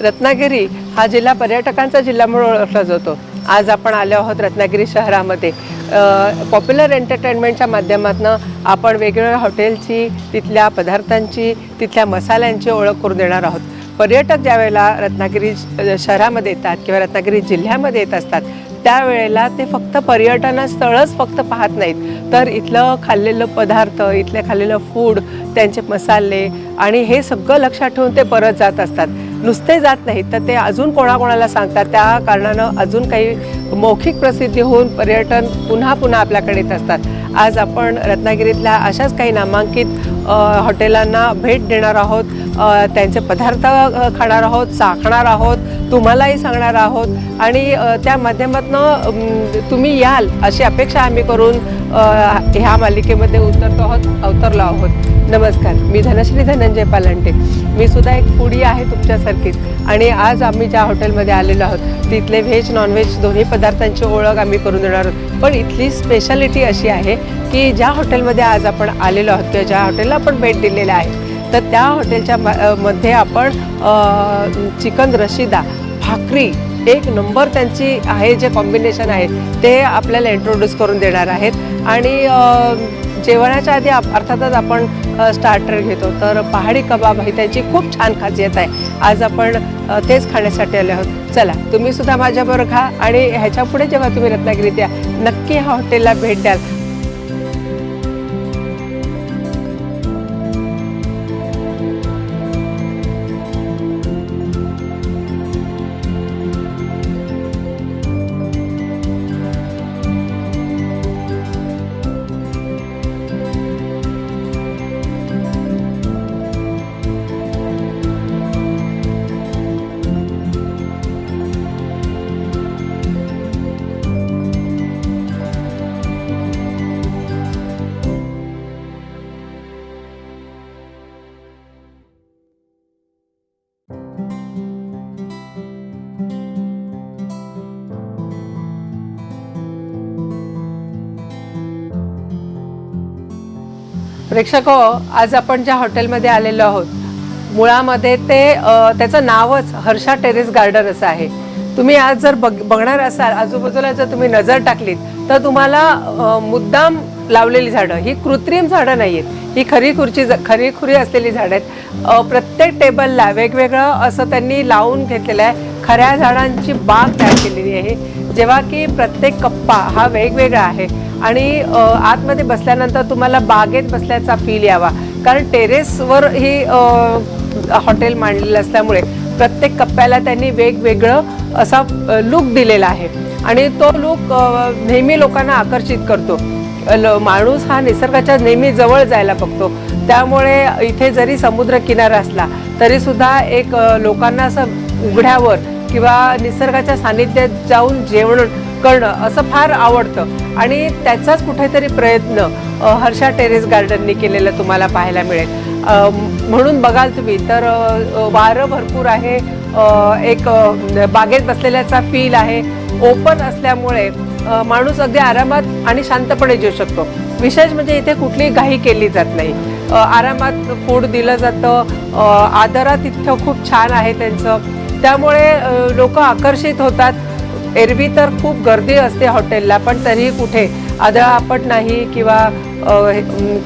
रत्नागिरी हा जिल्हा पर्यटकांचा जिल्हा म्हणून ओळखला जातो. आज आपण आलो आहोत रत्नागिरी शहरामध्ये. पॉप्युलर एंटरटेनमेंटच्या माध्यमातून आपण वेगवेगळ्या हॉटेलची तिथल्या पदार्थांची तिथल्या मसाल्यांची ओळख करून देणार आहोत. पर्यटक ज्यावेळेला रत्नागिरी श- शहरामध्ये येतात किंवा रत्नागिरी जिल्ह्यामध्ये येत असतात त्यावेळेला ते फक्त पर्यटन स्थळच फक्त पाहत नाहीत. तर इथलं खाल्लेलं पदार्थ इथलं खाल्लेलं फूड त्यांचे मसाले आणि हे सगळं लक्षात ठेवून ते परत जात असतात. नुसते जात नाहीत. तर ते अजून कोणाकोणाला सांगतात त्या कारणानं अजून काही मौखिक प्रसिद्धी होऊन पर्यटन पुन्हा पुन्हा आपल्याकडे येत असतात. आज आपण रत्नागिरीतल्या अशाच काही नामांकित हॉटेलांना भेट देणार आहोत. त्यांचे पदार्थ खाणार आहोत चाखणार आहोत तुम्हालाही सांगणार आहोत. आणि त्या माध्यमातून तुम्ही याल अशी अपेक्षा आम्ही करून ह्या मालिकेमध्ये उतरतो आहोत अवतरलो आहोत. नमस्कार मी धनश्री धनंजय पालंटे. मी सुद्धा एक फुडी आहे तुमच्यासारखीच. आणि आज आम्ही ज्या हॉटेलमध्ये आलेलो आहोत तिथले व्हेज नॉनव्हेज दोन्ही पदार्थांची ओळख आम्ही करून देणार आहोत. पण इथली स्पेशालिटी अशी आहे की ज्या हॉटेलमध्ये आज आपण आलेलो आहोत किंवा ज्या हॉटेलला आपण भेट दिलेल्या आहे तर त्या हॉटेलच्या म- मध्ये आपण चिकन रशिदा भाकरी एक नंबर त्यांची आहे जे कॉम्बिनेशन आहे ते आपल्याला इंट्रोड्यूस करून देणार आहेत. आणि जेवणाच्या आधी आप- अर्थातच आपण स्टार्टर घेतो. तर पहाडी कबाब ही त्यांची खूप छान खासियत आहे. आज आपण तेच खाण्यासाठी आले आहोत. चला तुम्ही सुद्धा माझ्याबरोबर खा आणि ह्याच्या पुढे जेव्हा तुम्ही रत्नागिरीत या नक्की ह्या हॉटेलला भेट द्याल. प्रेक्षक हो, आज आपण ज्या हॉटेलमध्ये आलेलो आहोत मुळामध्ये ते त्याचं नावच हर्षा टेरेस गार्डन असं आहे. तुम्ही आज जर बघ बघणार असाल आजूबाजूला जर तुम्ही नजर टाकलीत तर तुम्हाला मुद्दाम लावलेली झाडं ही कृत्रिम झाडं नाही आहेत ही खरी खुर्ची खरी खुरी असलेली झाडं आहेत. प्रत्येक टेबलला वेगवेगळं असं त्यांनी लावून घेतलेलं आहे. खऱ्या झाडांची बाग तयार केलेली आहे. जेव्हा की प्रत्येक कप्पा हा वेगवेगळा आहे. आणि आतमध्ये बसल्यानंतर तुम्हाला बागेत बसल्याचा फील यावा. कारण टेरेसवर ही हॉटेल मांडलेलं असल्यामुळे प्रत्येक कप्प्याला त्यांनी वेगवेगळं असा लुक दिलेला आहे. आणि तो लुक नेहमी लोकांना आकर्षित करतो. ल- माणूस हा निसर्गाच्या नेहमी जवळ जायला बघतो. त्यामुळे इथे जरी समुद्र किनारा असला तरीसुद्धा एक लोकांना असं उघड्यावर किंवा निसर्गाच्या सानिध्यात जाऊन जेवण करणं असं फार आवडतं. आणि त्याचाच कुठेतरी प्रयत्न हर्षा टेरेस गार्डननी केलेला तुम्हाला पाहायला मिळेल. म्हणून बघाल तुम्ही तर वारं भरपूर आहे. एक बागेत बसलेल्याचा फील आहे. ओपन असल्यामुळे माणूस अगदी आरामात आणि शांतपणे जेऊ शकतो. विशेष म्हणजे इथे कुठलीही घाई केली जात नाही. आरामात फूड दिलं जातं. आदरातिथ्य आदरात इथं खूप छान आहे त्यांचं. त्यामुळे लोक आकर्षित होतात. एरवी तर खूप गर्दी असते हॉटेलला पण तरीही कुठे आदळापट नाही किंवा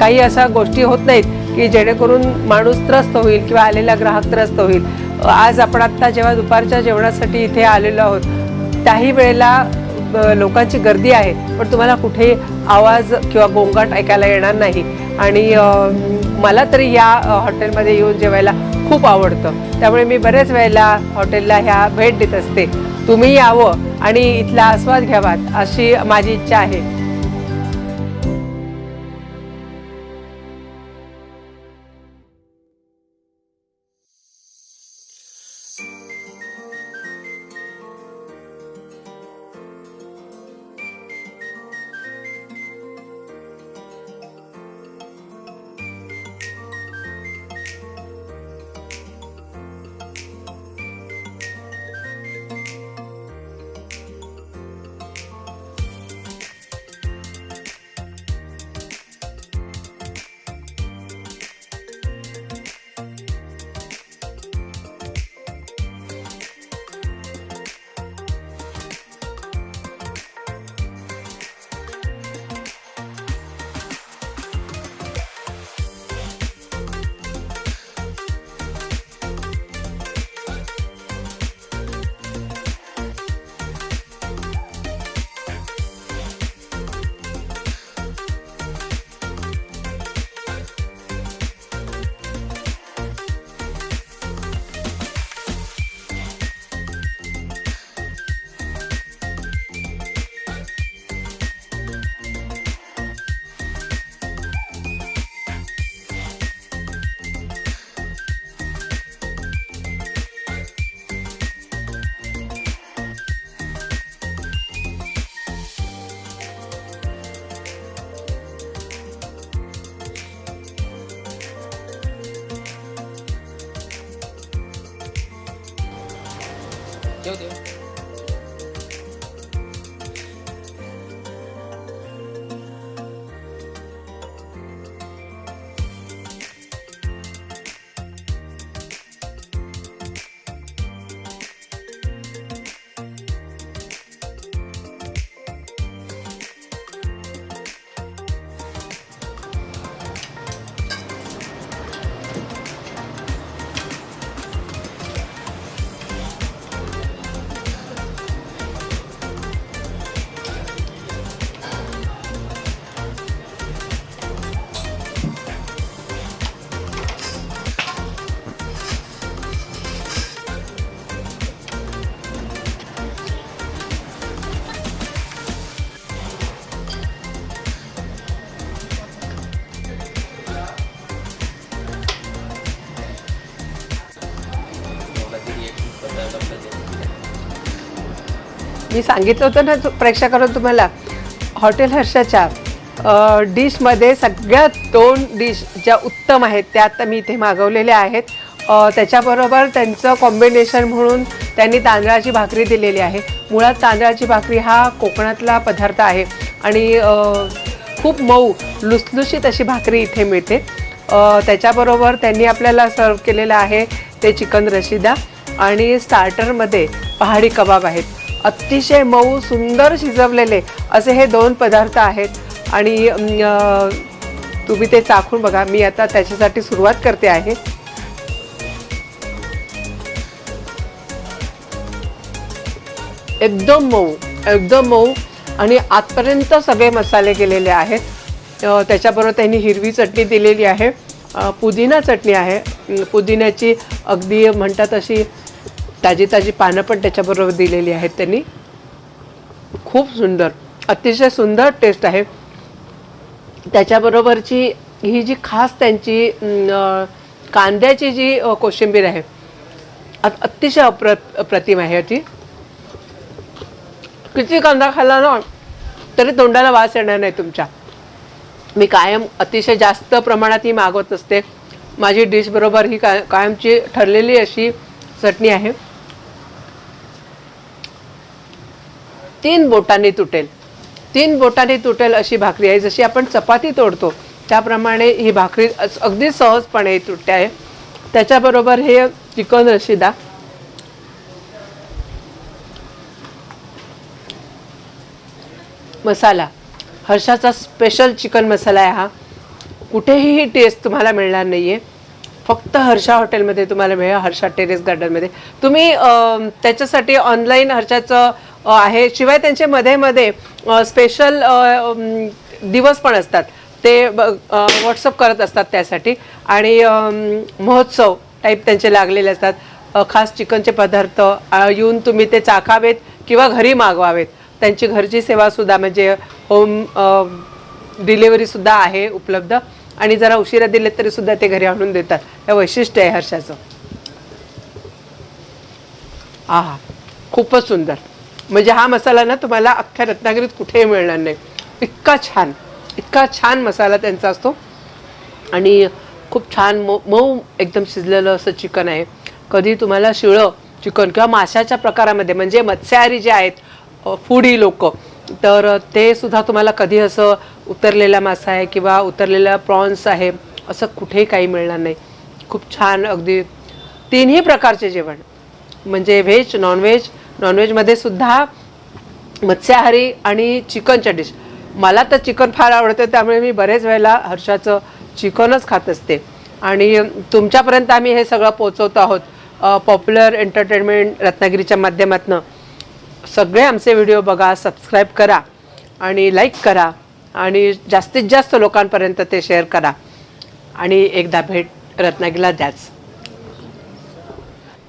काही अशा गोष्टी होत नाहीत की जेणेकरून माणूस त्रस्त होईल किंवा आलेला ग्राहक त्रस्त होईल. आज आपण आत्ता जेव्हा दुपारच्या जेवणासाठी इथे आलेलो आहोत त्याही वेळेला लोकांची गर्दी आहे पण तुम्हाला कुठे आवाज किंवा गोंगाट ऐकायला येणार नाही. आणि मला तरी या हॉटेलमध्ये येऊन जेवायला खूप आवडतं. त्यामुळे मी बऱ्याच वेळेला हॉटेलला ह्या भेट देत असते. तुम्ही यावं आणि इथला आस्वाद घ्यावात अशी माझी इच्छा आहे. मी सांगितलं होतं ना प्रेक्षकांना तुम्हाला हॉटेल हर्षाच्या डिशमध्ये सगळ्यात दोन डिश ज्या उत्तम आहेत त्या आता मी इथे मागवलेल्या आहेत. त्याच्याबरोबर त्यांचं कॉम्बिनेशन म्हणून त्यांनी तांदळाची भाकरी दिलेली आहे. मुळात तांदळाची भाकरी हा कोकणातला पदार्थ आहे आणि खूप मऊ लुसलुशीत अशी भाकरी इथे मिळते. त्याच्याबरोबर त्यांनी आपल्याला सर्व केलेलं आहे ते चिकन रशिदा आणि स्टार्टरमध्ये पहाडी कबाब आहेत. अतिशय मऊ सुंदर शिजवलेले असे हे दोन पदार्थ आहेत. आणि तुम्ही ते चाखून बघा. मी आता त्याच्यासाठी सुरुवात करते आहे. एकदम मऊ एकदम मऊ. आणि आतपर्यंत सगळे मसाले गेलेले आहेत. त्याच्याबरोबर त्यांनी हिरवी चटणी दिलेली आहे. पुदिना चटणी आहे. पुदिन्याची अगदी म्हणतात अशी ताजी ताजी पानं पण त्याच्याबरोबर दिलेली आहेत त्यांनी. खूप सुंदर अतिशय सुंदर टेस्ट आहे. त्याच्याबरोबरची ही जी खास त्यांची कांद्याची जी कोशिंबीर आहे अतिशय अप्र अप्रतिम आहे ती किती कांदा खाल्ला ना तरी तोंडाला वास येणार नाही तुमच्या. मी कायम अतिशय जास्त प्रमाणात ही मागवत असते. माझी डिशबरोबर ही का कायमची ठरलेली अशी चटणी आहे. तीन बोटांनी तुटेल. तीन बोटांनी तुटेल अशी भाकरी आहे. जशी आपण चपाती तोडतो त्याप्रमाणे ही भाकरी अगदी सहजपणे तुटते आहे. त्याच्याबरोबर हे चिकन रशिदा. मसाला. हर्षाचा स्पेशल चिकन मसाला आहे हा. कुठेही ही टेस्ट तुम्हाला मिळणार नाही आहे फक्त हर्षा हॉटेलमध्ये तुम्हाला मिळेल हर्षा टेरेस गार्डनमध्ये तुम्ही त्याच्यासाठी ऑनलाईन हर्षाचं आहे. शिवाय त्यांचे मध्ये मध्ये स्पेशल दिवस पण असतात. ते व्हॉट्सअप करत असतात त्यासाठी. आणि महोत्सव टाईप त्यांचे लागलेले असतात. खास चिकनचे पदार्थ येऊन तुम्ही ते चाखावेत किंवा घरी मागवावेत. त्यांची घरची सेवासुद्धा म्हणजे होम डिलेवरीसुद्धा आहे उपलब्ध. आणि जरा उशिरा दिले तरी सुद्धा ते घरी आणून देतात. हे वैशिष्ट्य आहे हर्षाचं. आहा खूपच सुंदर. म्हणजे हा मसाला ना तुम्हाला अख्ख्या रत्नागिरीत कुठेही मिळणार नाही. इतका छान इतका छान मसाला त्यांचा असतो. आणि खूप छान मऊ मऊ एकदम शिजलेलं असं चिकन आहे. कधी तुम्हाला शिळं चिकन किंवा माशाच्या प्रकारामध्ये म्हणजे मत्स्याहारी जे आहेत फूडी लोक तर ते सुद्धा तुम्हाला कधी असं उतरलेला मासा आहे किंवा उतरलेला प्रॉन्स आहे असं कुठेही काही मिळणार नाही. खूप छान अगदी तिन्ही प्रकारचे जेवण. म्हणजे व्हेज नॉनव्हेज नॉनव्हेजमध्ये सुद्धा मत्स्याहारी आणि चिकनच्या डिश. मला तर चिकन फार आवडतं त्यामुळे मी बरेच वेळेला हर्षाचं चिकनच खात असते. आणि तुमच्यापर्यंत आम्ही हे सगळं पोचवतो आहोत. पॉप्युलर एंटरटेनमेंट रत्नागिरीच्या माध्यमातून. सगळे आमचे व्हिडिओ बघा सबस्क्राईब करा आणि लाईक करा आणि जास्तीत जास्त लोकांपर्यंत ते शेअर करा. आणि एकदा भेट रत्नागिरीला द्याच.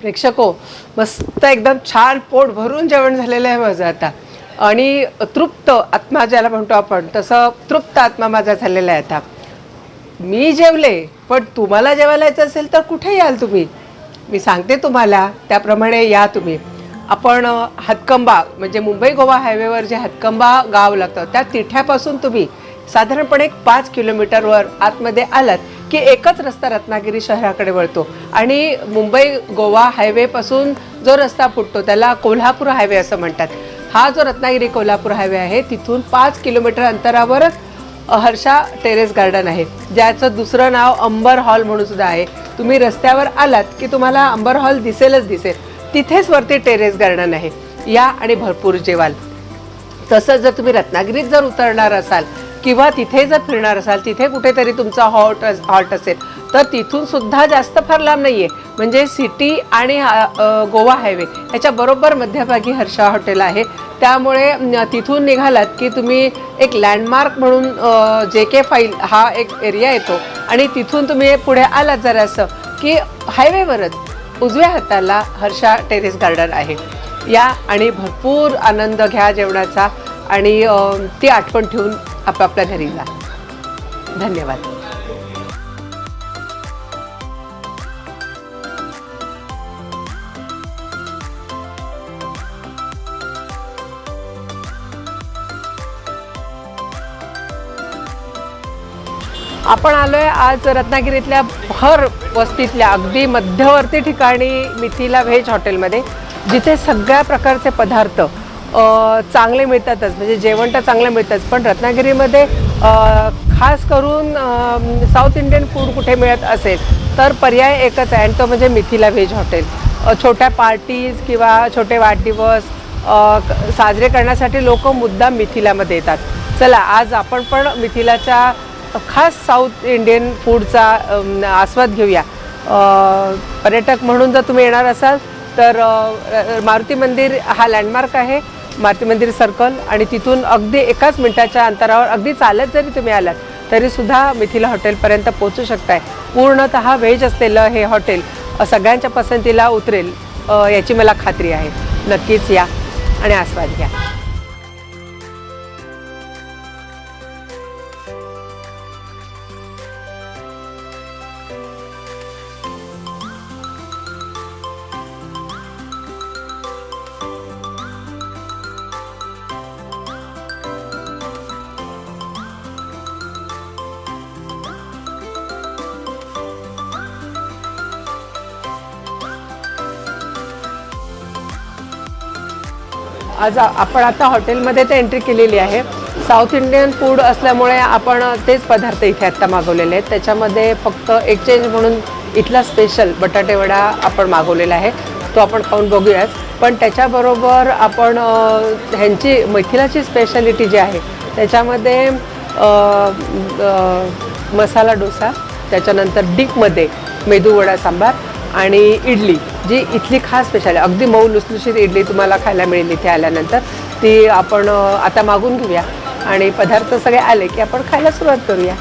प्रेक्षको मस्त एकदम छान पोट भरून जेवण झालेलं आहे माझं आता. आणि तृप्त आत्मा ज्याला म्हणतो आपण तसं तृप्त आत्मा माझा झालेला आहे आता. मी जेवले पण तुम्हाला जेवायला यायचं असेल तर कुठे याल तुम्ही? मी सांगते तुम्हाला त्याप्रमाणे या तुम्ही. आपण हातकंबा म्हणजे मुंबई गोवा हायवेवर जे हातकंबा गाव लागतं त्या तिठ्यापासून तुम्ही साधारणपणे एक पाच किलोमीटरवर आतमध्ये आलात की एकच रस्ता रत्नागिरी शहराकडे वळतो. आणि मुंबई गोवा हायवेपासून जो रस्ता फुटतो त्याला कोल्हापूर हायवे असं म्हणतात. हा जो रत्नागिरी कोल्हापूर हायवे आहे तिथून पाच किलोमीटर अंतरावरच हर्षा टेरेस गार्डन आहे. ज्याचं दुसरं नाव अंबर हॉल म्हणून सुद्धा आहे. तुम्ही रस्त्यावर आलात की तुम्हाला अंबर हॉल दिसेलच दिसेल. तिथेच वरती टेरेस गार्डन आहे. या आणि भरपूर जेवाल. तसंच जर तुम्ही रत्नागिरीत जर उतरणार असाल किंवा तिथे जर फिरणार असाल तिथे कुठेतरी तुमचा हॉट हॉट असेल तर तिथून सुद्धा जास्त फार लांब नाही आहे म्हणजे सिटी आणि गोवा हायवे ह्याच्या बरोबर मध्यभागी हर्षा हॉटेल आहे. त्यामुळे तिथून निघालात की तुम्ही एक लँडमार्क म्हणून जे के फाईल हा एक एरिया येतो. आणि तिथून तुम्ही पुढे आलात जरासं की हायवेवरच उजव्या हाताला हर्षा टेरेस गार्डन आहे. या आणि भरपूर आनंद घ्या जेवणाचा आणि ती आठवण ठेवून आपापल्या घरी जा. धन्यवाद. आपण आलोय आज रत्नागिरीतल्या भर वस्तीतल्या अगदी मध्यवर्ती ठिकाणी मिथिला व्हेज हॉटेलमध्ये जिथे सगळ्या प्रकारचे पदार्थ चांगले मिळतातच. म्हणजे जेवण तर चांगलं मिळतंच. पण रत्नागिरीमध्ये खास करून साऊथ इंडियन फूड कुठे मिळत असेल तर पर्याय एकच आहे. आणि तो म्हणजे मिथिला व्हेज हॉटेल. छोट्या पार्टीज किंवा छोटे वाढदिवस साजरे करण्यासाठी लोक मुद्दाम मिथिलामध्ये येतात. चला आज आपण पण मिथिलाच्या खास साऊथ इंडियन फूडचा आस्वाद घेऊया. पर्यटक म्हणून जर तुम्ही येणार असाल तर मारुती मंदिर हा लँडमार्क आहे. मारुती मंदिर सर्कल आणि तिथून अगदी एकाच मिनिटाच्या अंतरावर अगदी चालत जरी तुम्ही आलात तरीसुद्धा मिथिला हॉटेलपर्यंत पोहोचू शकताय. पूर्णतः व्हेज असलेलं हे हॉटेल सगळ्यांच्या पसंतीला उतरेल याची मला खात्री आहे. नक्कीच या आणि आस्वाद घ्या. आज आपण आता हॉटेलमध्ये तर एंट्री केलेली आहे. साऊथ इंडियन फूड असल्यामुळे आपण तेच पदार्थ इथे आत्ता मागवलेले आहेत. त्याच्यामध्ये फक्त एक्सचेंज म्हणून इथला स्पेशल बटाटेवडा आपण मागवलेला आहे. तो आपण खाऊन बघूयाच पण त्याच्याबरोबर आपण ह्यांची मैथिलाची स्पेशालिटी जी आहे त्याच्यामध्ये मसाला डोसा त्याच्यानंतर डीपमध्ये मेदूवडा सांबार आणि इडली. जी इथली खास स्पेशल आहे अगदी मऊ लुसलुशीत इडली तुम्हाला खायला मिळेल इथे आल्यानंतर ती आपण आता मागून घेऊया. आणि पदार्थ सगळे आले की आपण खायला सुरुवात करूया.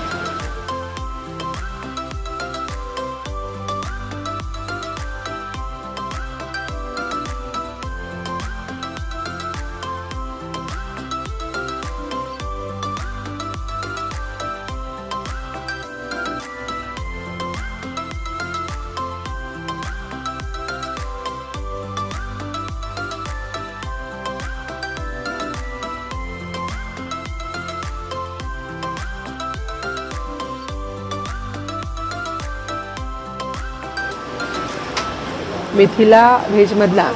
मिथिला व्हेजमधला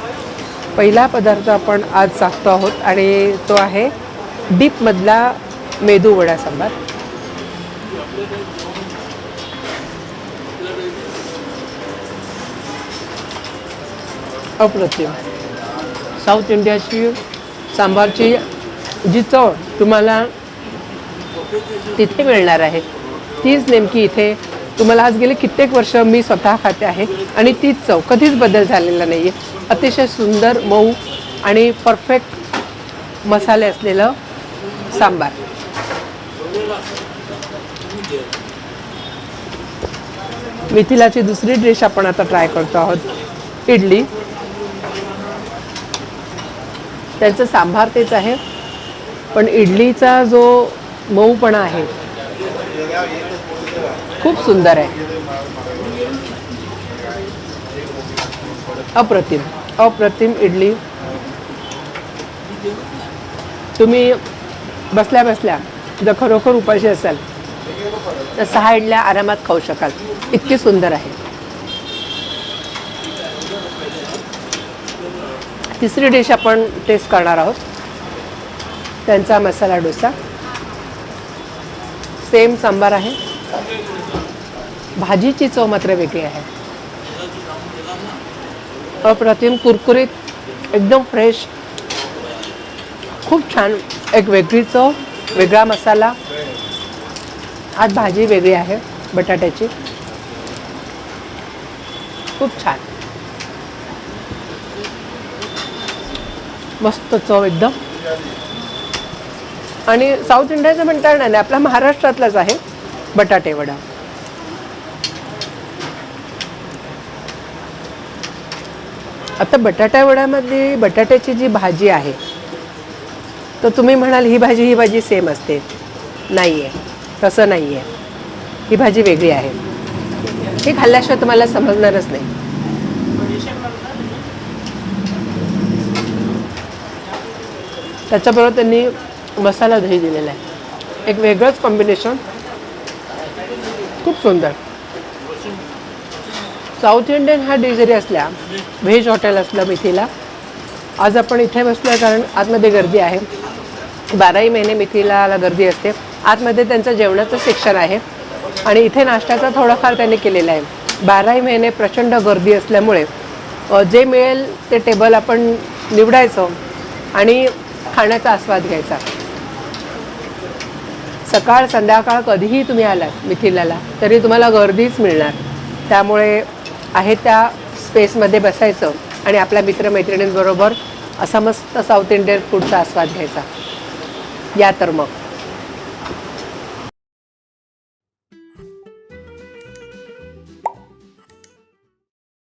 पहिला पदार्थ आपण आज चाखतो आहोत आणि तो आहे डीपमधला मेदू वडा सांबार. अप्रतिम. साऊथ इंडियाची सांबारची जी चव तुम्हाला तिथे मिळणार आहे. तीच नेमकी इथे तुम्हाला आज गेले कित्येक वर्ष मी स्वतः खाते आहे आणि ती चव कधीच बदल झालेला नाही आहे अतिशय सुंदर मऊ आणि परफेक्ट मसाले असलेलं सांबार. मिथिलाची दुसरी डिश आपण आता ट्राय करतो आहोत. इडली. त्यांचं सांभार तेच आहे. पण इडलीचा जो मऊपणा आहे खूप सुंदर आहे. अप्रतिम अप्रतिम इडली. तुम्ही बसल्या बसल्या जर खरोखर उपाशी असाल तर सहा इडल्या आरामात खाऊ शकाल. इतकी सुंदर आहे. तिसरी डिश आपण टेस्ट करणार आहोत. त्यांचा मसाला डोसा. सेम सांबार आहे. भाजीची चव मात्र वेगळी आहे. अप्रतिम कुरकुरीत एकदम फ्रेश खूप छान एक वेगळी चव वेगळा मसाला. आज भाजी वेगळी आहे बटाट्याची. खूप छान. मस्त चव एकदम. आणि साऊथ इंडियाचं म्हणता येणार नाही आपला महाराष्ट्रातलाच आहे. बटाटे वडा. आता बटाट्यावड्यामध्ये बटाट्याची जी भाजी आहे तर तुम्ही म्हणाल ही भाजी ही भाजी सेम असते. नाही आहे तसं नाही आहे ही भाजी वेगळी आहे. ही खाल्ल्याशिवाय तुम्हाला समजणारच नाही. त्याच्याबरोबर त्यांनी मसाला दही दिलेला आहे. एक वेगळंच कॉम्बिनेशन खूप सुंदर. साऊथ इंडियन हा डिश जरी असल्या व्हेज हॉटेल असलं मिथीला. आज आपण इथे बसलो आहे कारण आतमध्ये गर्दी आहे. बाराही महिने मिथीला गर्दी असते. आतमध्ये त्यांचं जेवणाचं सेक्शन आहे. आणि इथे नाश्त्याचा थोडाफार त्यांनी केलेला आहे. बाराही महिने प्रचंड गर्दी असल्यामुळे जे मिळेल ते टेबल आपण निवडायचं आणि खाण्याचा आस्वाद घ्यायचा. सकाळ संध्याकाळ कधीही तुम्ही आलात मिथिलाला तरी तुम्हाला गर्दीच मिळणार. त्यामुळे आहे त्या स्पेसमध्ये बसायचं आणि आपल्या मित्रमैत्रिणींबरोबर असा मस्त साऊथ इंडियन फूडचा आस्वाद घ्यायचा. या तर मग.